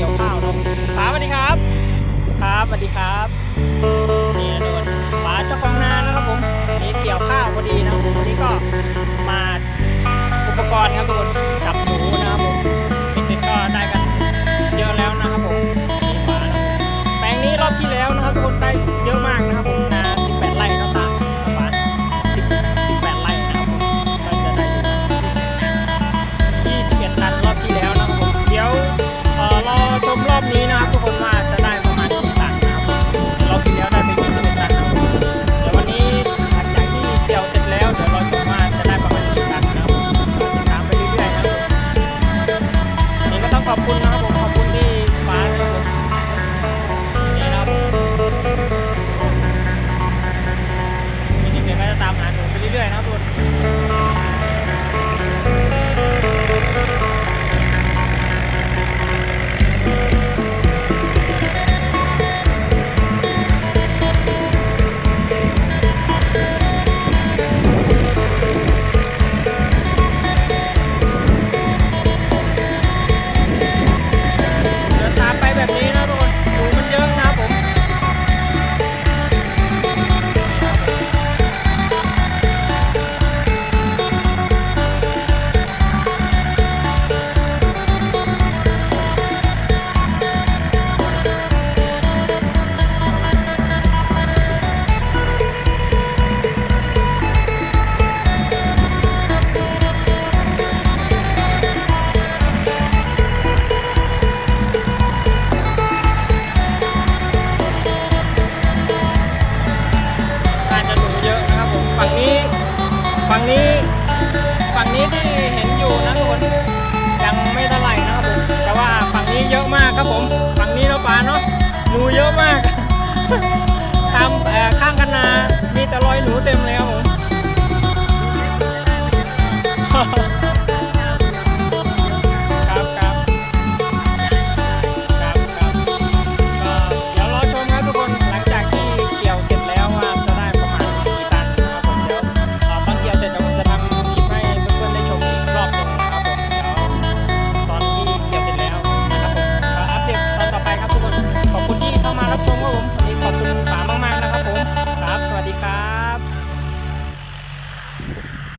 เกี่ยวข้าวเนาะป๋าสวัสดีครับ ครับสวัสดีครับ ฝั่งนี้ฝั่งนี้ที่เห็นอยู่นะทุกคนยังไม่เท่าไหร่นะครับผมแต่ว่าฝั่งนี้เยอะมากครับผม ฝั่งนี้เราป่าเนาะหนูเยอะมาก ตามข้างกันนามีแต่รอยหนูเต็มเลยครับผม